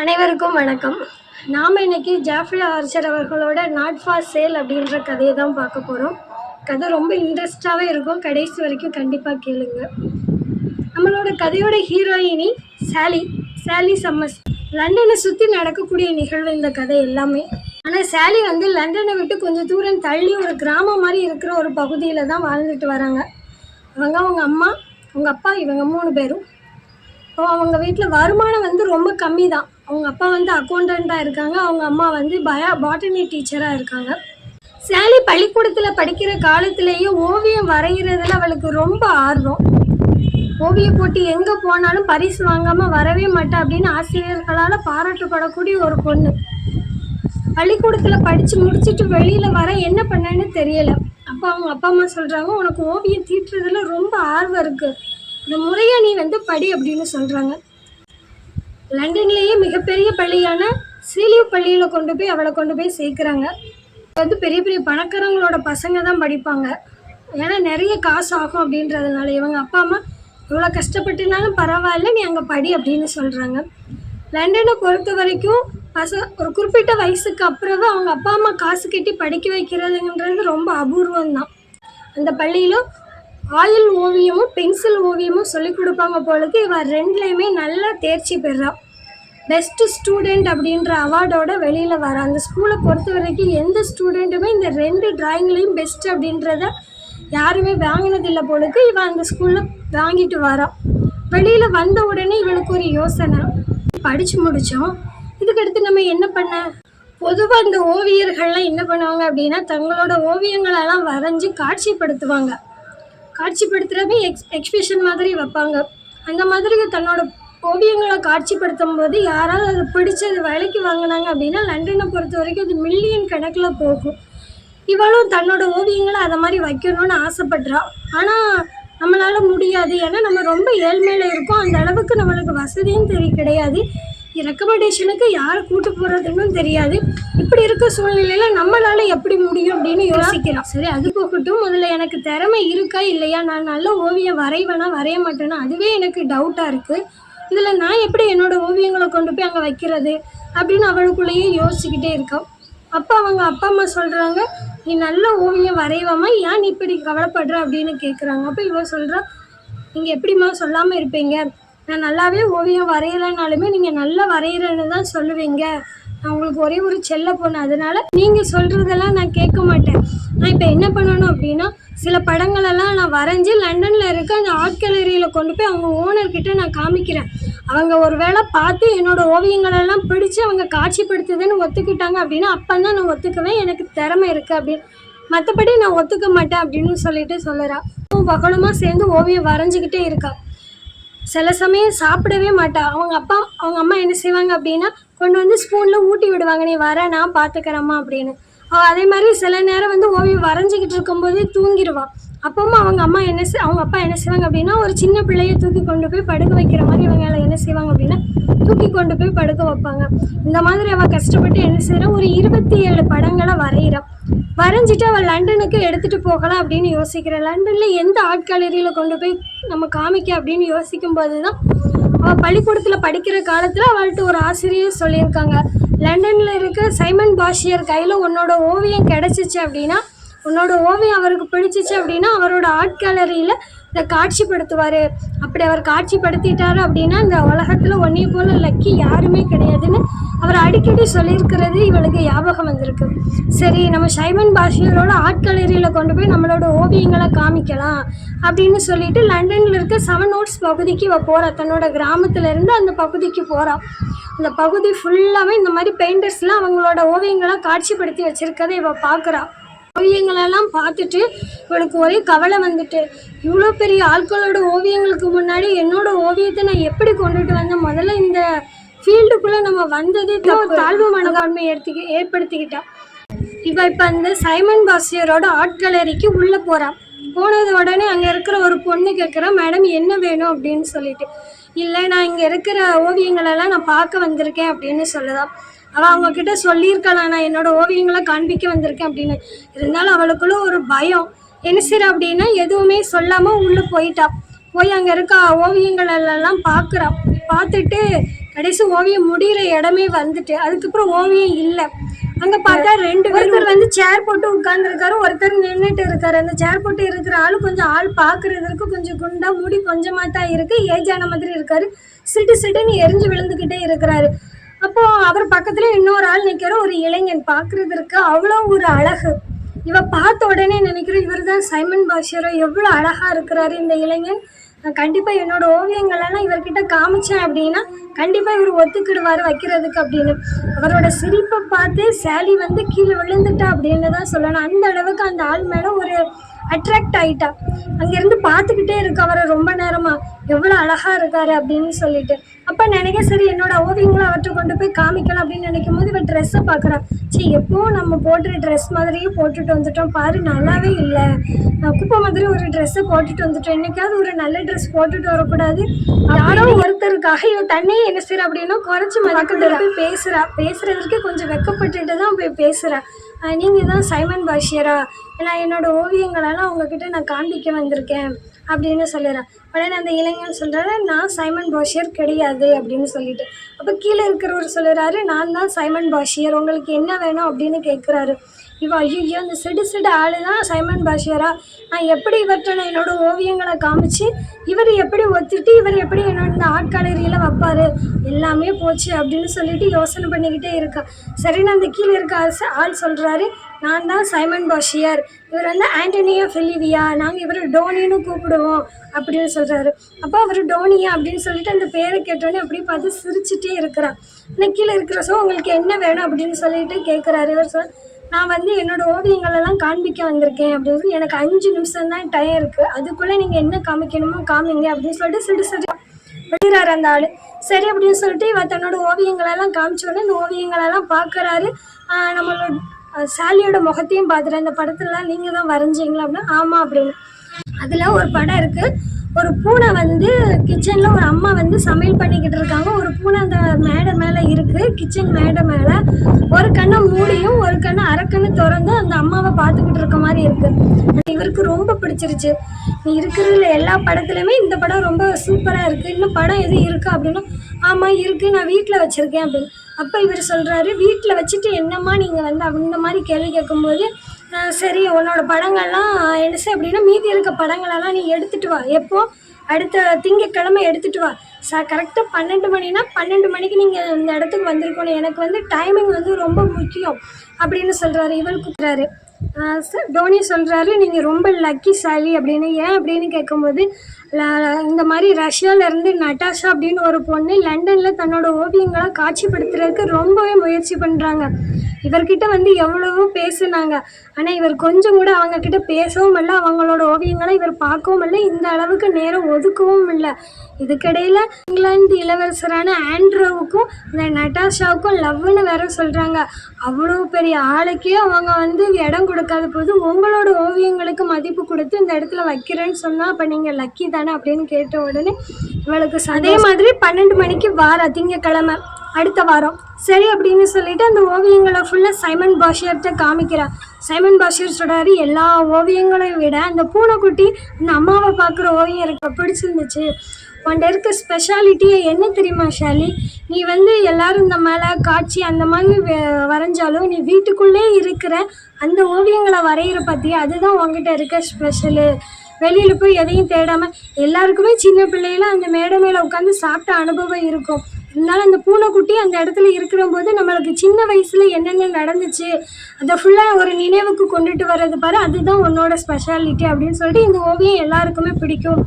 அனைவருக்கும் வணக்கம். நாம் இன்னைக்கு ஜாஃப்ரி ஆர்ச்சர் அவர்களோட நாட் ஃபார் சேல் அப்படின்ற கதையை தான் பார்க்க போகிறோம் கதை ரொம்ப இன்ட்ரெஸ்டாகவே இருக்கும். கடைசி வரைக்கும் கண்டிப்பாக கேளுங்க. நம்மளோட கதையோட ஹீரோயினி சாலி சாலி சம்மஸ் லண்டனை சுற்றி நடக்கக்கூடிய நிகழ்வு இந்த கதை எல்லாமே. ஆனால் சாலி வந்து லண்டனை விட்டு கொஞ்சம் தூரம் தள்ளி ஒரு கிராமம் மாதிரி இருக்கிற ஒரு பகுதியில் தான் வாழ்ந்துட்டு வராங்க. அவங்க அவங்க அம்மா அவங்க அப்பா இவங்க மூணு பேரும். அவங்க வீட்டில் வருமானம் வந்து ரொம்ப கம்மி தான் அவங்க அப்பா வந்து அக்கௌண்டண்ட்டாக இருக்காங்க. அவங்க அம்மா வந்து பயா பாட்டனி டீச்சராக இருக்காங்க. சாலி பள்ளிக்கூடத்தில் படிக்கிற காலத்திலேயே ஓவியம் வரைகிறதுல அவளுக்கு ரொம்ப ஆர்வம். ஓவிய போட்டி எங்கே போனாலும் பரிசு வாங்காமல் வரவே மாட்டேன் அப்படின்னு ஆசிரியர்களால் பாராட்டப்படக்கூடிய ஒரு பொண்ணு. பள்ளிக்கூடத்தில் படித்து முடிச்சுட்டு வெளியில் வர என்ன பண்ணேன்னு தெரியலை. அப்போ அவங்க அப்பா அம்மா சொல்கிறாங்க உனக்கு ஓவியம் தீட்டுறதுல ரொம்ப ஆர்வம் இருக்குது இந்த முறையை நீ வந்து படி அப்படின்னு சொல்கிறாங்க லண்டன்லேயே மிகப்பெரிய பள்ளியான சீலிவ் பள்ளியில் கொண்டு போய் அவளை கொண்டு போய் சேர்க்குறாங்க. வந்து பெரிய பெரிய பணக்காரங்களோட பசங்க தான் படிப்பாங்க. ஏன்னா நிறைய காசு ஆகும் அப்படின்றதுனால இவங்க அப்பா அம்மா இவ்வளோ கஷ்டப்பட்டுனாலும் பரவாயில்ல நீ அங்கே படி அப்படின்னு சொல்கிறாங்க லண்டனை பொறுத்த வரைக்கும் பச ஒரு குறிப்பிட்ட வயசுக்கு அப்புறம் தான் அவங்க அப்பா அம்மா காசு கட்டி படிக்க வைக்கிறதுங்கிறது ரொம்ப அபூர்வம் தான் அந்த பள்ளியில் ஆயில் ஓவியமும் பென்சில் ஓவியமும் சொல்லிக் கொடுப்பாங்க போலக்கு இவன் ரெண்டுலேயுமே நல்லா தேர்ச்சி பெறான் பெஸ்ட் ஸ்டூடெண்ட் அப்படின்ற அவார்டோட வெளியில் வர அந்த ஸ்கூலை பொறுத்த வரைக்கும் எந்த ஸ்டூடெண்ட்டுமே இந்த ரெண்டு டிராயிங்லேயும் பெஸ்ட் அப்படின்றத யாருமே வாங்கினதில்லை போலுக்கு இவன் அந்த ஸ்கூலில் வாங்கிட்டு வரான் வெளியில் வந்த உடனே இவளுக்கு ஒரு யோசனை. படித்து முடித்தோம் இதுக்கடுத்து நம்ம என்ன பண்ண? பொதுவாக இந்த ஓவியர்கள்லாம் என்ன பண்ணுவாங்க அப்படின்னா தங்களோட ஓவியங்களெல்லாம் வரைஞ்சி காட்சிப்படுத்துவாங்க. காட்சிப்படுத்துகிறப்ப எக்ஸ் எக்ஸ்பிஷன் மாதிரி வைப்பாங்க. அந்த மாதிரி தன்னோட ஓவியங்களை காட்சிப்படுத்தும் போது யாராவது அதை பிடிச்சி அது விலைக்கு வாங்கினாங்க அப்படின்னா லண்டனை பொறுத்த வரைக்கும் அது மில்லியன் கணக்கில் போகும். இவளும் தன்னோட ஓவியங்களை அதை மாதிரி வைக்கணும்னு ஆசைப்படுறா. ஆனால் நம்மளால் முடியாது. ஏன்னா நம்ம ரொம்ப ஏழ்மையில் இருக்கோம். அந்த அளவுக்கு நம்மளுக்கு வசதியும் தெரிய கிடையாது. ரெக்கமெண்டேஷனுக்கு யாரை கூட்டு போகிறதுன்னு தெரியாது. இப்படி இருக்க சூழ்நிலையில நம்மளால எப்படி முடியும் அப்படின்னு யோசிக்கிறோம் சரி அது போகட்டும். முதல்ல எனக்கு திறமை இருக்கா இல்லையா? நான் நல்ல ஓவியம் வரைவேனா வரைய மாட்டேனா? அதுவே எனக்கு டவுட்டாக இருக்குது இதில் நான் எப்படி என்னோட ஓவியங்களை கொண்டு போய் அங்கே வைக்கிறது அப்படின்னு அவளுக்குள்ளேயே யோசிச்சுக்கிட்டே இருக்கோம். அப்போ அவங்க அப்பா அம்மா சொல்கிறாங்க நீ நல்ல ஓவியம் வரைவாமா? ஏன் நீ இப்படி கவலைப்படுற? அப்படின்னு கேட்குறாங்க அப்போ இவ சொல்கிறா நீங்கள் எப்படிம்மா சொல்லாமல் இருப்பீங்க? நான் நல்லாவே ஓவியம் வரையலைனாலுமே நீங்கள் நல்லா வரைகிறேன்னு தான் சொல்லுவீங்க. நான் உங்களுக்கு ஒரே ஒரு செல்ல பொண்ணு அதனால நீங்கள் சொல்கிறதெல்லாம் நான் கேட்க மாட்டேன். நான் இப்போ என்ன பண்ணணும் அப்படின்னா சில படங்களெல்லாம் நான் வரைஞ்சி லண்டனில் இருக்க அந்த ஆர்ட் கேலரியில் கொண்டு போய் அவங்க ஓனர்கிட்ட நான் காமிக்கிறேன். அவங்க ஒரு வேளை பார்த்து என்னோட ஓவியங்களெல்லாம் பிடிச்சி அவங்க காட்சிப்படுத்துதுன்னு ஒத்துக்கிட்டாங்க அப்படின்னா அப்போ தான் நான் ஒத்துக்குவேன். எனக்கு திறமை இருக்குது அப்படின்னு மற்றபடி நான் ஒத்துக்க மாட்டேன் அப்படின்னு சொல்லிட்டு சொல்லுறா. பகலமாக சேர்ந்து ஓவியம் வரைஞ்சிக்கிட்டே இருக்கா. சில சமயம் சாப்பிடவே மாட்டா. அவங்க அப்பா அவங்க அம்மா என்ன செய்வாங்க அப்படின்னா கொண்டு வந்து ஸ்பூனில் ஊட்டி விடுவாங்க. நீ வர நான் பார்த்துக்கிறேம்மா அப்படின்னு. அவள் அதே மாதிரி சில நேரம் வந்து ஓவியம் வரைஞ்சிக்கிட்டு இருக்கும்போது தூங்கிடுவான் அப்பவும் அவங்க அம்மா என்ன அவங்க அப்பா என்ன செய்வாங்க அப்படின்னா ஒரு சின்ன பிள்ளைய தூக்கி கொண்டு போய் படுக்க வைக்கிற மாதிரி இவங்க என்ன செய்வாங்க அப்படின்னா தூக்கி கொண்டு போய் படுக்க வைப்பாங்க. இந்த மாதிரி அவள் கஷ்டப்பட்டு என்ன செய்கிறா ஒரு இருபத்தி ஏழு படங்களை வரைகிறான் வரைஞ்சிட்டு அவள் லண்டனுக்கு எடுத்துகிட்டு போகலாம் அப்படின்னு யோசிக்கிறேன் லண்டனில் எந்த ஆர்ட் கேலரியில் கொண்டு போய் நம்ம காமிக்க அப்படின்னு யோசிக்கும் போது தான் அவள் பள்ளிக்கூடத்தில் படிக்கிற காலத்தில் அவள்கிட்ட ஒரு ஆசிரியர் சொல்லியிருக்காங்க. லண்டனில் இருக்க சைமன் பாஷியர் கையில் உன்னோட ஓவியம் கிடச்சிச்சு அப்படின்னா உன்னோட ஓவியம் அவருக்கு பிடிச்சிச்சு அப்படின்னா அவரோட ஆர்ட் கேலரியில் இதை காட்சிப்படுத்துவார். அப்படி அவர் காட்சிப்படுத்திட்டாரு அப்படின்னா இந்த உலகத்தில் ஒன்றே போல் லக்கி யாருமே கிடையாதுன்னு அவர் அடிக்கடி சொல்லியிருக்கிறது இவளுக்கு ஞாபகம் வந்திருக்கு. சரி நம்ம சைமன் பாஷியரோட ஆர்ட் கேலரியில் கொண்டு போய் நம்மளோட ஓவியங்களை காமிக்கலாம் அப்படின்னு சொல்லிட்டு லண்டனில் இருக்க செவன் ஓட்ஸ் பகுதிக்கு இவள் போகிறா தன்னோட கிராமத்துலேருந்து அந்த பகுதிக்கு போகிறான் அந்த பகுதி ஃபுல்லாகவே இந்த மாதிரி பெயிண்டர்ஸ்லாம் அவங்களோட ஓவியங்களை காட்சிப்படுத்தி வச்சுருக்கதை இவள் பார்க்குறா ஓவியங்களெல்லாம் பார்த்துட்டு இவளுக்கு ஒரே கவலை வந்துட்டு இவ்வளோ பெரிய ஆட்களோட ஓவியங்களுக்கு முன்னாடி என்னோட ஓவியத்தை நான் எப்படி கொண்டுட்டு வந்தேன்? முதல்ல இந்த ஃபீல்டுக்குள்ளே நம்ம வந்ததே. தாழ்வு மனப்பான்மை எடுத்துக்கி ஏற்படுத்திக்கிட்டா இவ இப்போ அந்த சைமன் பாசியரோட ஆர்ட் கேலரிக்கு உள்ளே போகிறான் போனது உடனே அங்கே இருக்கிற ஒரு பொண்ணு கேட்குறா மேடம் என்ன வேணும்? அப்படின்னு சொல்லிட்டு. இல்லை நான் இங்கே இருக்கிற ஓவியங்களெல்லாம் நான் பார்க்க வந்திருக்கேன் அப்படின்னு சொல்லுதான் அவள் அவங்க கிட்ட சொல்லியிருக்கலாம் நான் என்னோட ஓவியங்களை காண்பிக்க வந்திருக்கேன் அப்படின்னு. இருந்தாலும் அவளுக்குள்ள ஒரு பயம். என்ன செய்யற அப்படின்னா எதுவுமே சொல்லாமல் உள்ளே போயிட்டா. போய் அங்கே இருக்க ஓவியங்கள் எல்லாம் பார்க்குறா. பார்த்துட்டு கடைசி ஓவியம் முடிகிற இடமே வந்துட்டு அதுக்கப்புறம் ஓவியம் இல்லை. அங்கே பார்த்தா ரெண்டு ஒருத்தர் வந்து சேர் போட்டு உட்காந்துருக்காரு ஒருத்தர் நின்றுட்டு இருக்காரு. அந்த சேர் போட்டு இருக்கிற ஆள் கொஞ்சம் ஆள் பார்க்குறதுக்கு கொஞ்சம் குண்டா முடி கொஞ்சமாக தான் இருக்கு. ஏஜ் ஆன மாதிரி இருக்காரு. சிட்டு சிட்டுன்னு எரிஞ்சு விழுந்துக்கிட்டே இருக்கிறாரு. அப்போ அவர் பக்கத்துல இன்னொரு ஆள் நிக்கிற ஒரு இளைஞன் பார்க்கறதற்கு அவ்வளோ ஒரு அழகு. இவ பார்த்த உடனே நினைக்கிறேன் இவர் தான் சைமன் பாஷரோ எவ்வளோ அழகா இருக்கிறாரு இந்த இளைஞன். கண்டிப்பா என்னோட ஓவியங்கள் எல்லாம் இவர்கிட்ட காமிச்சேன் அப்படின்னா கண்டிப்பா இவர் ஒத்துக்கிடுவாரு வைக்கிறதுக்கு அப்படின்னு. அவரோட சிரிப்பை பார்த்து சேலி வந்து கீழே விழுந்துட்டா அப்படின்னு தான் சொல்லணும். அந்த அளவுக்கு அந்த ஆள் மேல ஒரு அட்ராக்ட் ஆயிட்டா. அங்கேருந்து பார்த்துக்கிட்டே இருக்கு அவரை ரொம்ப நேரமா. எவ்வளோ அழகா இருக்காரு அப்படின்னு சொல்லிட்டு. அப்போ நினைக்க சரி என்னோட ஓவியங்களை அவர்கிட்ட கொண்டு போய் காமிக்கலாம் அப்படின்னு நினைக்கும் போது இவன் ட்ரெஸ்ஸை பார்க்குறான். சரி எப்போ நம்ம போட்டுற ட்ரெஸ் மாதிரியே போட்டுட்டு வந்துட்டோம். பாரு நல்லாவே இல்லை. குப்பை மாதிரி ஒரு ட்ரெஸ்ஸை போட்டுட்டு வந்துட்டோம். என்னைக்காவது ஒரு நல்ல ட்ரெஸ் போட்டுட்டு வரக்கூடாது. யாரோ ஒருத்தருக்காக இவன் தண்ணியை என்ன செய்யற அப்படின்னா குறைச்சி மக்கள்கிட்ட போய் பேசுறா. பேசுகிறதுக்கு கொஞ்சம் வெக்கப்பட்டுட்டு தான் போய் பேசுறா. நீங்கள் நீங்க தான் சைமன் பாஷியரா? நான் என்னோட ஓவியங்களெல்லாம் உங்ககிட்ட நான் காண்பிக்க வந்திருக்கேன். அப்படின்னு சொல்லிடுறான். உடனே அந்த இளைஞன் சொல்கிறாரு நான் சைமன் பாஷியர் கிடையாது அப்படின்னு சொல்லிட்டு. அப்போ கீழே இருக்கிறவர் சொல்லுறாரு நான் தான் சைமன் பாஷியர் உங்களுக்கு என்ன வேணும்? அப்படின்னு கேட்குறாரு இவ ஐயோ இந்த சிடு சிடு ஆளு தான் சைமன் பாஷியரா? நான் எப்படி இவர்கிட்ட நான் என்னோட ஓவியங்களை காமிச்சு இவர் எப்படி ஒத்துட்டு இவர் எப்படி என்னோட இந்த ஆர்ட் கேலரியில் வைப்பாரு? எல்லாமே போச்சு அப்படின்னு சொல்லிட்டு யோசனை பண்ணிக்கிட்டே இருக்கா. சரின்னு அந்த கீழே இருக்க ஆள் சொல்கிறாரு நான் தான் சைமன் பாஷியர். இவர் வந்து ஆண்டனியோ ஃபெலிவியா நாங்கள் இவர் டோனின்னு கூப்பிடுவோம் அப்படின்னு சொல்கிறாரு அப்போ அவர் டோனியா அப்படின்னு சொல்லிட்டு அந்த பேரை கேட்டோன்னே அப்படியே பார்த்து சிரிச்சுட்டே இருக்கிறான் ஆனால் கீழே இருக்கிற சோ உங்களுக்கு என்ன வேணும்? அப்படின்னு சொல்லிட்டு கேட்குறாரு இவர் சொல் நான் வந்து என்னோடய ஓவியங்கள் எல்லாம் காண்பிக்க வந்திருக்கேன். அப்படின்னு சொல்லி எனக்கு அஞ்சு நிமிஷம் தான் டைம் இருக்குது அதுக்குள்ளே நீங்கள் என்ன காமிக்கணுமோ காமிங்க. அப்படின்னு சொல்லிட்டு சிடு சிடு விடுறாரு அந்த ஆள். சரி அப்படின்னு சொல்லிட்டு இவ தன்னோட ஓவியங்களெல்லாம் காமிச்சோடனே இந்த ஓவியங்களெல்லாம் பார்க்குறாரு. நம்மளோட சாலியோட முகத்தையும் பார்த்துட்டு அந்த படத்துலலாம் நீங்கள் தான் வரைஞ்சிங்களா அப்படின்னா ஆமாம் அப்படின்னு. அதில் ஒரு படம் இருக்குது ஒரு பூனை வந்து கிச்சனில் ஒரு அம்மா வந்து சமையல் பண்ணிக்கிட்டு இருக்காங்க. ஒரு பூனை அந்த மேடை மேலே இருக்குது கிச்சன் மேடை மேலே ஒரு கண்ணை மூடியும் ஒரு கண்ணை அரைக்கண்ணு திறந்து அந்த அம்மாவை பார்த்துக்கிட்டு இருக்க மாதிரி இருக்குது இவருக்கு ரொம்ப பிடிச்சிருச்சு. நீ இருக்கிறதுல எல்லா படத்துலையுமே இந்த படம் ரொம்ப சூப்பராக இருக்குது இன்னும் படம் எதுவும் இருக்கா அப்படின்னா ஆமாம் இருக்குது நான் வீட்டில் வச்சுருக்கேன் அப்படின்னு. அப்போ இவர் சொல்கிறாரு வீட்டில் வச்சுட்டு என்னம்மா நீங்கள் வந்து அந்த இந்த மாதிரி கேள்வி கேட்கும்போது சரி உன்னோட படங்கள்லாம் என்ன செய்ய அப்படின்னா மீதி இருக்க படங்களெல்லாம் நீ எடுத்துகிட்டு வா. எப்போ? அடுத்த திங்கட்கிழமை எடுத்துகிட்டு வா. ச கரெக்டாக பன்னெண்டு மணினா பன்னெண்டு மணிக்கு நீங்கள் இந்த இடத்துக்கு வந்திருக்கணும். எனக்கு வந்து டைமிங் வந்து ரொம்ப முக்கியம் அப்படின்னு சொல்கிறாரு இவர் சார் டோனி சொல்கிறாரு நீங்கள் ரொம்ப லக்கி சாலி அப்படின்னு. ஏன் அப்படின்னு கேட்கும்போது இந்த மாதிரி ரஷ்யாவிலேருந்து நட்டாஷா அப்படின்னு ஒரு பொண்ணு லண்டனில் தன்னோட ஓவியங்களை காட்சிப்படுத்துறதுக்கு ரொம்பவே முயற்சி பண்ணுறாங்க இவர்கிட்ட வந்து எவ்வளவோ பேசுனாங்க. ஆனால் இவர் கொஞ்சம் கூட அவங்க கிட்ட பேசவும் இல்லை அவங்களோட ஓவியங்களை இவர் பார்க்கவும் இல்லை இந்த அளவுக்கு நேரம் ஒதுக்கவும் இல்லை. இதுக்கிடையில் இங்கிலாந்து இளவரசரான ஆண்ட்ரோவுக்கும் இந்த நட்டாஷாவுக்கும் லவ்னு வேற சொல்கிறாங்க அவ்வளோ பெரிய ஆளுக்கே அவங்க வந்து இடம் கொடுக்காத போது உங்களோட ஓவியங்களுக்கு மதிப்பு கொடுத்து இந்த இடத்துல வைக்கிறேன்னு சொன்னால் அப்போ நீங்கள் லக்கி தானே அப்படின்னு கேட்ட உடனே இவளுக்கு அதே மாதிரி பன்னெண்டு மணிக்கு வார திங்கக்கிழமை அடுத்த வாரம். சரி அப்படின்னு சொல்லிட்டு அந்த ஓவியங்களை ஃபுல்லாக சைமன் பாஷியர்கிட்ட காமிக்கிறார். சைமன் பாஷியர் சொல்கிறாரு எல்லா ஓவியங்களையும் விட அந்த பூனைக்குட்டி அந்த அம்மாவை பார்க்குற ஓவியம் எனக்கு பிடிச்சிருந்துச்சு. உன்ட இருக்க ஸ்பெஷாலிட்டியே என்ன தெரியுமா ஷாலி? நீ வந்து எல்லாரும் இந்த மேலே காட்சி அந்த மாதிரி வரைஞ்சாலும் நீ வீட்டுக்குள்ளே இருக்கிற அந்த ஓவியங்களை வரைகிற பற்றி அதுதான் உங்ககிட்ட இருக்க ஸ்பெஷலு வெளியில் போய் எதையும் தேடாமல் எல்லாருக்குமே சின்ன பிள்ளையில அந்த மேடை மேலே உட்காந்து சாப்பிட்ட அனுபவம் இருக்கும். இருந்தாலும் அந்த பூனைக்குட்டி அந்த இடத்துல இருக்கிற போது நம்மளுக்கு சின்ன வயசுல என்னென்ன நடந்துச்சு அதை ஃபுல்லாக ஒரு நினைவுக்கு கொண்டுட்டு வர்றது பாரு அதுதான் உன்னோட ஸ்பெஷாலிட்டி அப்படின்னு சொல்லிட்டு இந்த ஓவியம் எல்லாருக்குமே பிடிக்கும்.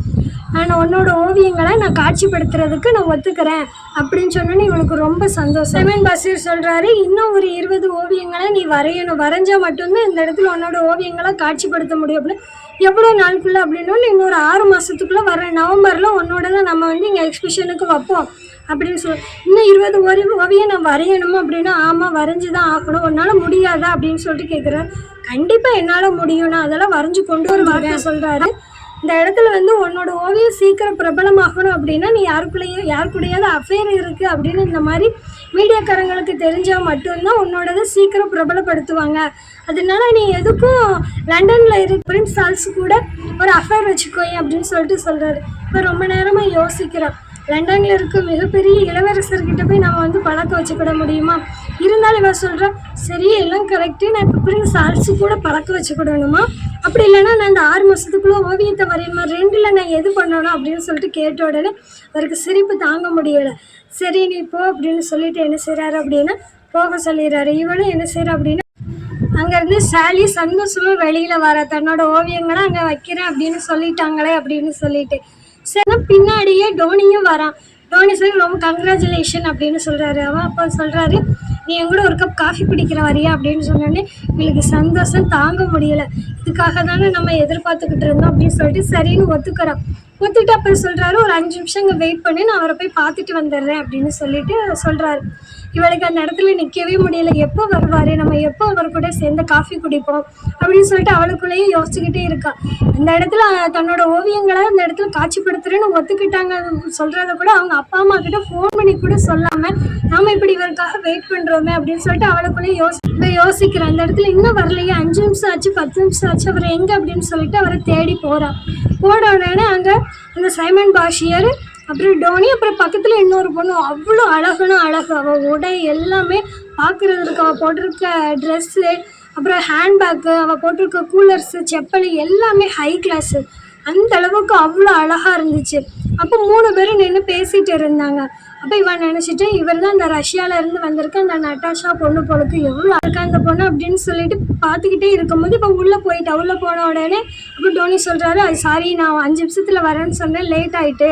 நான் உன்னோட ஓவியங்களை நான் காட்சிப்படுத்துறதுக்கு நான் ஒத்துக்கிறேன் அப்படின்னு சொன்னோன்னே இவனுக்கு ரொம்ப சந்தோஷம். செமன் பசீர் சொல்கிறாரு இன்னும் ஒரு இருபது ஓவியங்களை நீ வரையணும். வரைஞ்சா மட்டும்தான் இந்த இடத்துல உன்னோட ஓவியங்களை காட்சிப்படுத்த முடியும். அப்படின்னு எவ்வளோ நாளுக்குள்ள அப்படின்னா இன்னொரு ஆறு மாதத்துக்குள்ளே வர நவம்பரில் உன்னோட தான் நம்ம வந்து இங்கே எக்ஸிபிஷனுக்கு வைப்போம். அப்படின்னு சொல் இன்னும் இருபது ஓரி ஓவியம் நான் வரையணுமா அப்படின்னா ஆமாம் வரைஞ்சி தான் ஆகணும். உன்னால் முடியாதா அப்படின்னு சொல்லிட்டு கேட்குறேன் கண்டிப்பாக என்னால் முடியும். நான் அதெல்லாம் வரைஞ்சி கொண்டு ஒரு வார்த்தை சொல்கிறாரு இந்த இடத்துல வந்து உன்னோட ஓவியம் சீக்கிரம் பிரபலமாகணும் அப்படின்னா நீ யாருக்குள்ளேயே யார் கூடயாவது அஃபேர் இருக்குது அப்படின்னு இந்த மாதிரி மீடியாக்காரங்களுக்கு தெரிஞ்சால் மட்டும்தான் உன்னோடதை சீக்கிரம் பிரபலப்படுத்துவாங்க. அதனால நீ எதுக்கும் லண்டனில் இருக்க பிரின்ஸ் சார்ல்ஸ் கூட ஒரு அஃபேர் வச்சுக்கோயேன் அப்படின்னு சொல்லிட்டு சொல்கிறாரு இப்போ ரொம்ப நேரமாக யோசிக்கிறான். லண்டனில் இருக்க மிகப்பெரிய இளவரசர்கிட்ட போய் நம்ம வந்து பழக்க வச்சுக்கிட முடியுமா? இருந்தாலும் இவ சொல்கிறா சரி எல்லாம் கரெக்டு நான் இப்போ பிறகு சால்ஸு கூட பழக்க வச்சுக்கிடணுமா? அப்படி இல்லைன்னா நான் இந்த ஆறு மாதத்துக்குள்ளே ஓவியத்தை வரையணுமா? ரெண்டில் நான் எது பண்ணணும்? அப்படின்னு சொல்லிட்டு கேட்ட உடனே அவருக்கு சிரிப்பு தாங்க முடியலை. சரி நீ போ அப்படின்னு சொல்லிட்டு என்ன செய்கிறாரு அப்படின்னா போக சொல்லிடுறாரு. இவனும் என்ன செய்கிறா அப்படின்னா அங்கேருந்து சாலி சந்தோஷமாக வெளியில் வர தன்னோட ஓவியங்களை அங்கே வைக்கிறேன் அப்படின்னு சொல்லிட்டாங்களே அப்படின்னு சொல்லிட்டு சரி பின்னாடியே டோனியும் வரான். டோனி சொல்லி ரொம்ப கங்க்ராச்சுலேஷன் அப்படின்னு சொல்கிறாரு அவன் அப்போ சொல்கிறாரு நீ என் கூட ஒரு கப் காஃபி குடிக்கிற வரியா? அப்படின்னு சொன்னோடனே இவளுக்கு சந்தோஷம் தாங்க முடியலை. இதுக்காக தானே நம்ம எதிர்பார்த்துக்கிட்டு இருந்தோம் அப்படின்னு சொல்லிட்டு சரின்னு ஒத்துக்கிறான் ஒத்துட்டு அப்புறம் சொல்கிறாரு ஒரு அஞ்சு நிமிஷம் இங்கே வெயிட் பண்ணி நான் அவரை போய் பார்த்துட்டு வந்துடுறேன் அப்படின்னு சொல்லிட்டு சொல்கிறாரு இவளுக்கு அந்த இடத்துல நிற்கவே முடியல. எப்போ வருவார்? நம்ம எப்போ அவர் கூட சேர்ந்து காஃபி குடிப்போம்? அப்படின்னு சொல்லிட்டு அவளுக்குள்ளேயே யோசிச்சுக்கிட்டே இருக்கா. அந்த இடத்துல தன்னோட ஓவியங்களை அந்த இடத்துல காட்சிப்படுத்துறேன்னு ஒத்துக்கிட்டாங்க சொல்கிறத கூட அவங்க அப்பா அம்மா கிட்ட ஃபோன் பண்ணி கூட சொல்லாமல் நாம இப்படி இவருக்காக வெயிட் பண்ணுறோமே அப்படின்னு சொல்லிட்டு அவளுக்குள்ளேயே யோசி யோசிக்கிறேன் அந்த இடத்துல இன்னும் வரலையே அஞ்சு நிமிஷம் ஆச்சு பத்து நிமிஷம் ஆச்சு அவர் எங்கே? அப்படின்னு சொல்லிட்டு அவரை தேடி போகிறான் போன உடனே அங்கே அந்த சைமன் பாஷியர் அப்புறம் டோனி அப்புறம் பக்கத்தில் இன்னொரு பொண்ணு. அவ்வளோ அழகுனா அழகு. அவள் உடை எல்லாமே பார்க்குறதுக்கு அவள் போட்டிருக்க ட்ரெஸ்ஸு அப்புறம் ஹேண்ட்பேக்கு அவள் போட்டிருக்க கூலர்ஸு செப்பல் எல்லாமே ஹை கிளாஸு அந்த அளவுக்கு அவ்வளோ அழகாக இருந்துச்சு. அப்போ மூணு பேரும் நின்று பேசிகிட்டு இருந்தாங்க. அப்போ இவன் நினச்சிட்டு இவர் தான் இந்த ரஷ்யால இருந்து வந்திருக்க அந்த நட்டாஷா பொண்ணு பொழுது எவ்வளோ இருக்கா அந்த பொண்ணு அப்படின்னு சொல்லிட்டு பார்த்துக்கிட்டே இருக்கும்போது இப்போ உள்ளே போயிட்டா உள்ளே போன உடனே அப்போ டோனி சொல்கிறாரு அது சாரி நான் அஞ்சு நிமிஷத்தில் வரேன்னு சொன்னேன் லேட் ஆயிட்டு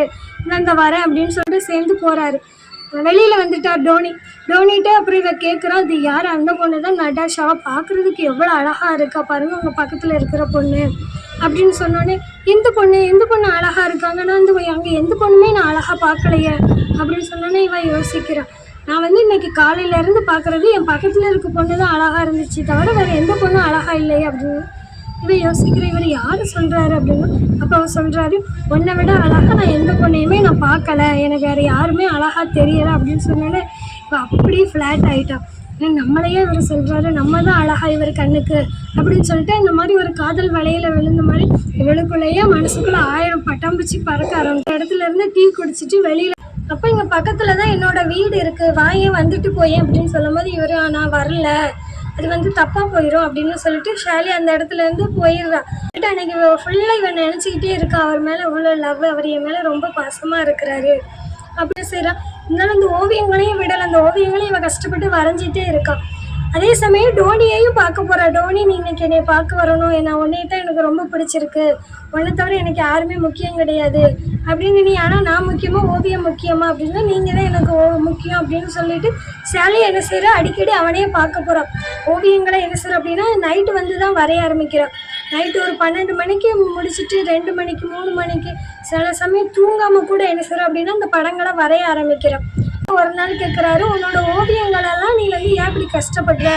நான் இந்த வரேன் அப்படின்னு சொல்லிட்டு சேர்ந்து போகிறாரு வெளியில் வந்துட்டார் டோனி. டோனிட்ட அப்புறம் இதை கேட்குறா அது யார் அந்த பொண்ணு தான் நட்டாஷாவை பார்க்குறதுக்கு எவ்வளோ அழகாக இருக்கா பாருங்க உங்கள் பக்கத்தில் இருக்கிற பொண்ணு. அப்படின்னு சொன்னோடனே எந்த பொண்ணு எந்த பொண்ணு அழகாக இருக்காங்க. நான் வந்து அங்கே எந்த பொண்ணுமே நான் அழகாக பார்க்கலையே. அப்படின்னு சொன்னோன்னே இவன் யோசிக்கிறான் நான் வந்து இன்னைக்கு காலையிலேருந்து பார்க்குறது என் பக்கத்தில் இருக்க பொண்ணு தான் அழகாக இருந்துச்சு. தவிர வேறு எந்த பொண்ணும் அழகாக இல்லையே. அப்படின்னு இவன் யோசிக்கிற. இவர் யார் சொல்கிறாரு அப்படின்னு அப்போ அவர் சொல்கிறாரு உன்னை விட அழகாக நான் எந்த பொண்ணையுமே நான் பார்க்கல. எனக்கு வேறு யாருமே அழகாக தெரியலை. அப்படின்னு சொன்னோன்னே இப்போ அப்படியே ஃப்ளாட் ஆகிட்டான் நம்மளையே இவர் சொல்கிறாரு நம்ம தான் அழகா இவர் கண்ணுக்கு அப்படின்னு சொல்லிட்டு இந்த மாதிரி ஒரு காதல் வலையில் விழுந்த மாதிரி இவளுக்குள்ளேயே மனசுக்குள்ளே ஆயிரம் பட்டாம்பூச்சி பறக்க ஆரம்பிச்சு இடத்துல இருந்து டீ குடிச்சிட்டு வெளியில் அப்போ இங்கே பக்கத்தில் தான் என்னோட வீடு இருக்குது வாயே வந்துட்டு போயேன் அப்படின்னு சொல்லும்போது இவர் நான் வரல. அது வந்து தப்பாக போயிடும் அப்படின்னு சொல்லிட்டு ஷாலி அந்த இடத்துல இருந்து போயிடுறா அன்னைக்கு ஃபுல்லாக இவன் நினச்சிக்கிட்டே இருக்கா. அவர் மேலே உள்ள லவ் அவர் என் மேலே ரொம்ப பாசமாக இருக்கிறாரு அப்படி செய்கிறான் இருந்தாலும் அந்த ஓவியங்களையும் விடலை. அந்த ஓவியங்களையும் இவன் கஷ்டப்பட்டு வரைஞ்சிட்டே இருக்கான் அதே சமயம் டோனியையும் பார்க்க போகிறான் டோனி நீ இன்னைக்கு என்னை பார்க்க வரணும். நான் உன்னைய தான் எனக்கு ரொம்ப பிடிச்சிருக்கு. உன்னை தவிர எனக்கு யாருமே முக்கியம் கிடையாது. அப்படின்னு நீ ஆனால் நான் முக்கியமாக ஓவியம் முக்கியமா அப்படின்னா நீங்கள் தான் எனக்கு ஓ முக்கியம் அப்படின்னு சொல்லிட்டு சேலையை என்ன செய்கிற அடிக்கடி அவனையே பார்க்க போகிறான் ஓவியங்களை என்ன செய்கிற அப்படின்னா நைட்டு வந்து தான் வரைய ஆரம்பிக்கிறான் நைட்டு ஒரு பன்னெண்டு மணிக்கு முடிச்சுட்டு ரெண்டு மணிக்கு மூணு மணிக்கு சில சமயம் தூங்காமல் கூட என்ன செய்கிற அப்படின்னா அந்த படங்களை வரைய ஆரம்பிக்கிறோம். ஒரு நாள் கேட்குறாரு உன்னோட ஓவியங்களெல்லாம் நீ வந்து ஏன் இப்படி கஷ்டப்படுற?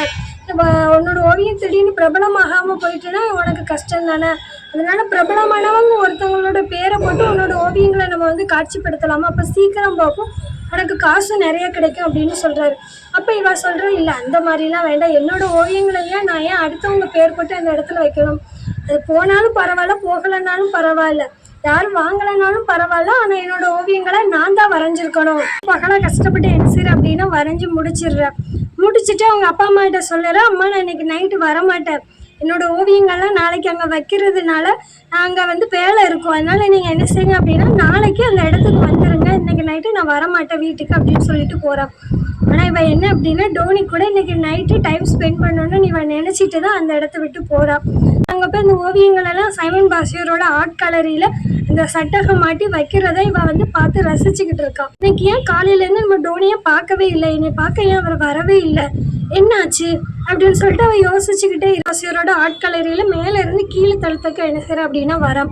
உன்னோட ஓவியம் திடீர்னு பிரபலமாகாமல் போயிட்டுனா உனக்கு கஷ்டம் தானே? அதனால பிரபலமானவங்க ஒருத்தவங்களோட பேரை போட்டு உன்னோட ஓவியங்களை நம்ம வந்து காட்சிப்படுத்தலாமா? அப்போ சீக்கிரம் பார்ப்போம். உனக்கு காசு நிறைய கிடைக்கும் அப்படின்னு சொல்கிறாரு அப்போ இவா சொல்கிறா இல்லை அந்த மாதிரிலாம் வேண்டாம். என்னோட ஓவியங்களை ஏன் நான் ஏன் அடுத்தவங்க பேர் போட்டு அந்த இடத்துல வைக்கணும்? அது போனாலும் பரவாயில்ல போகலைன்னாலும் பரவாயில்ல. யாரும் வாங்கலைனாலும் பரவாயில்ல ஆனால் என்னோட ஓவியங்களை நான் தான் வரைஞ்சிருக்கணும். பகலா கஷ்டப்பட்டு என்சிர் அப்படின்னு அப்படின்னா வரைஞ்சி முடிச்சிடுறேன். முடிச்சுட்டு அவங்க அப்பா அம்மா கிட்ட சொல்லுறேன் அம்மா நான் இன்னைக்கு நைட்டு வரமாட்டேன். என்னோட ஓவியங்கள்லாம் நாளைக்கு அங்கே வைக்கிறதுனால அங்கே வந்து வேலை இருக்கும். அதனால நீங்கள் என்ன செய்யுங்க அப்படின்னா நாளைக்கு அந்த இடத்துக்கு வந்துடுங்க இன்னைக்கு நைட்டு நான் வரமாட்டேன் வீட்டுக்கு அப்படின்னு சொல்லிட்டு போகிறேன் ஆனால் இவன் என்ன அப்படின்னா டோனி கூட இன்னைக்கு நைட்டு டைம் ஸ்பெண்ட் பண்ணணும்னு இவன் நினச்சிட்டு தான் அந்த இடத்த விட்டு போகிறான் அங்கே போய் இந்த ஓவியங்களெல்லாம் சைமன் பாசியரோட ஆர்ட் கலரியில் இந்த சட்டகம் மாட்டி வைக்கிறத இவன் வந்து பார்த்து ரசிச்சுக்கிட்டு இருக்கான் இன்னைக்கு ஏன் காலையிலேருந்து நம்ம டோனியை பார்க்கவே இல்லை? என்னை பார்க்க ஏன் அவர் வரவே இல்லை? என்னாச்சு? அப்படின்னு சொல்லிட்டு அவன் யோசிச்சுக்கிட்டே பாசியரோட ஆர்ட் கலரியில் மேலேருந்து கீழே தளத்துக்கு என்ன செய்ற அப்படின்னா வரான்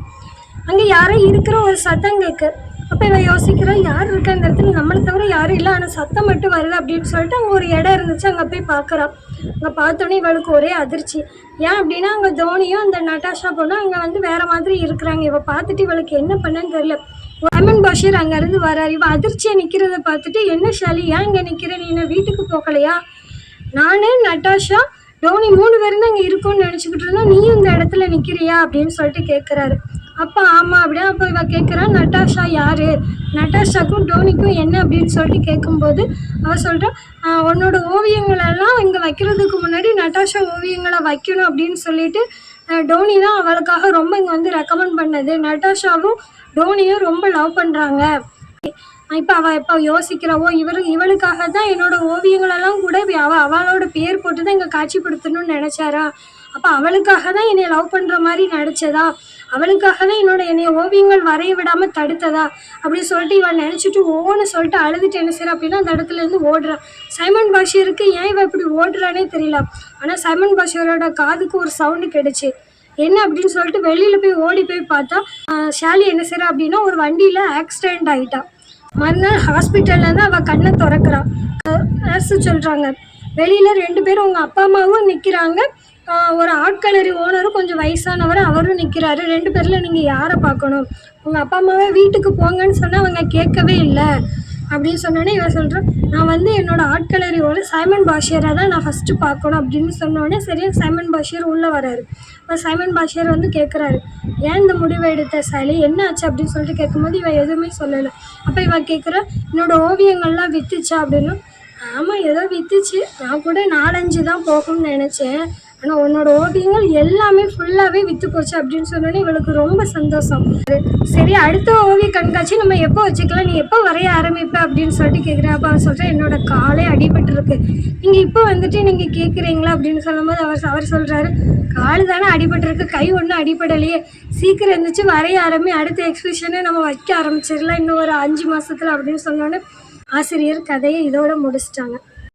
அங்கே யாரோ இருக்கிற ஒரு சத்தம் கேட்கு அப்போ இவன் யோசிக்கிறான் யார் இருக்கா இந்த இடத்துல? நம்மளை தவிர யாரும் இல்லை. ஆனால் சத்தம் மட்டும் வருது அப்படின்னு சொல்லிட்டு அங்கே ஒரு இடம் இருந்துச்சு. அங்கே போய் பார்க்குறான் அங்கே பார்த்தோன்னே இவளுக்கு ஒரே அதிர்ச்சி. ஏன் அப்படின்னா அங்கே தோனியும் அந்த நட்டாஷா பொண்ணும் அங்கே வந்து வேற மாதிரி இருக்கிறாங்க. இவள் பார்த்துட்டு இவளுக்கு என்ன பண்ணன்னு தெரியல. ரமன் பஷீர் அங்கேருந்து வராரு. இவள் அதிர்ச்சியை நிற்கிறத பார்த்துட்டு என்ன ஷாலி ஏன் இங்கே நிற்கிற நீ என்ன வீட்டுக்கு போகலையா? நானே நட்டாஷா டோனி மூணு பேரும் தான் இங்கே இருக்கோம்னு நினச்சிக்கிட்டு இருந்தோம். நீயும் இந்த இடத்துல நிற்கிறியா அப்படின்னு சொல்லிட்டு கேட்குறாரு அப்போ ஆமாம் அப்படின்னா அப்போ இவ கேட்குறா நட்டாஷா யார்? நட்டாஷாக்கும் டோனிக்கும் என்ன? அப்படின்னு சொல்லிட்டு கேட்கும்போது அவள் சொல்கிறான் உன்னோட ஓவியங்களெல்லாம் இங்கே வைக்கிறதுக்கு முன்னாடி நட்டாஷா ஓவியங்களை வைக்கணும் அப்படின்னு சொல்லிட்டு டோனி தான் அவளுக்காக ரொம்ப இங்கே வந்து ரெக்கமெண்ட் பண்ணது. நட்டாஷாவும் டோனியும் ரொம்ப லவ் பண்ணுறாங்க இப்போ அவள் இப்போ யோசிக்கிறவோ இவரு இவளுக்காக தான் என்னோட ஓவியங்களெல்லாம் கூட அவள் அவ அவளோட பேர் போட்டு தான் இங்கே காட்சிப்படுத்தணும்னு நினச்சாரா? அப்போ அவளுக்காக தான் என்னை லவ் பண்ணுற மாதிரி நினச்சதா அவளுக்காகவே தான் என்னோட என்னைய ஓவியங்கள் வரைய விடாமல் தடுத்ததா? அப்படின்னு சொல்லிட்டு இவன் நினச்சிட்டு ஓன்னு சொல்லிட்டு அழுதுட்டு என்ன செய்யறா அப்படின்னா அந்த இடத்துல இருந்து ஓடுறான் சைமன் பாஷியருக்கு ஏன் இவன் இப்படி ஓடுறானே தெரியல. ஆனால் சைமன் பாஷியரோட காதுக்கு ஒரு சவுண்டு கிடைச்சு. என்ன அப்படின்னு சொல்லிட்டு வெளியில் போய் ஓடி போய் பார்த்தா ஷாலி என்ன செய்யறா அப்படின்னா ஒரு வண்டியில் ஆக்சிடென்ட் ஆகிட்டா மறுநாள் ஹாஸ்பிட்டல்ல இருந்து அவள் கண்ணை திறக்கிறான் நர்ஸு சொல்கிறாங்க வெளியில் ரெண்டு பேரும் அவங்க அப்பா அம்மாவும் நிற்கிறாங்க ஒரு ஆட்களரி ஓனரும் கொஞ்சம் வயசானவர் அவரும் நிற்கிறாரு ரெண்டு பேரில் நீங்கள் யாரை பார்க்கணும்? உங்கள் அப்பா அம்மாவே வீட்டுக்கு போங்கன்னு சொன்னால் அவங்க கேட்கவே இல்லை. அப்படின்னு சொன்னோடனே இவன் சொல்கிறான் நான் வந்து என்னோட ஆட்களரி ஓனர் சைமன் பாஷியரை தான் நான் ஃபஸ்ட்டு பார்க்கணும். அப்படின்னு சொன்னோடனே சரியா சைமன் பாஷியர் உள்ளே வராரு. இப்போ சைமன் பாஷியர் வந்து கேட்குறாரு ஏன் இந்த முடிவை எடுத்த சாலி? என்ன ஆச்சு? அப்படின்னு சொல்லிட்டு கேட்கும்போது இவன் எதுவுமே சொல்லலை. அப்போ இவன் கேட்குற என்னோட ஓவியங்கள்லாம் வித்துச்சா? அப்படின்னு ஆமாம் ஏதோ வித்துச்சு. நான் கூட நாலஞ்சு தான் போகும்னு நினச்சேன். ஆனால் உன்னோட ஓவியங்கள் எல்லாமே ஃபுல்லாகவே விற்று போச்சு அப்படின்னு சொன்னோன்னே இவளுக்கு ரொம்ப சந்தோஷம். சரி அடுத்த ஓவிய கண்காட்சி நம்ம எப்போ வச்சுக்கலாம்? நீ எப்போ வரைய ஆரம்பிப்ப அப்படின்னு சொல்லிட்டு கேட்குறேன் அப்போ அவர் சொல்கிறேன் என்னோட காலே அடிபட்டிருக்கு. நீங்கள் இப்போ வந்துட்டு நீங்கள் கேட்குறீங்களா அப்படின்னு சொல்லும்போது அவர் அவர் சொல்கிறாரு கால் தானே அடிபட்டுருக்கு. கை ஒன்றும் அடிபடலையே. சீக்கிரம் இருந்துச்சு வரைய ஆரம்பி அடுத்த எக்ஸிபிஷனை நம்ம வைக்க ஆரம்பிச்சிடலாம். இன்னும் ஒரு அஞ்சு மாசத்துல அப்படின்னு சொன்னோன்னே ஆசிரியர் கதையை இதோட முடிச்சிட்டாங்க.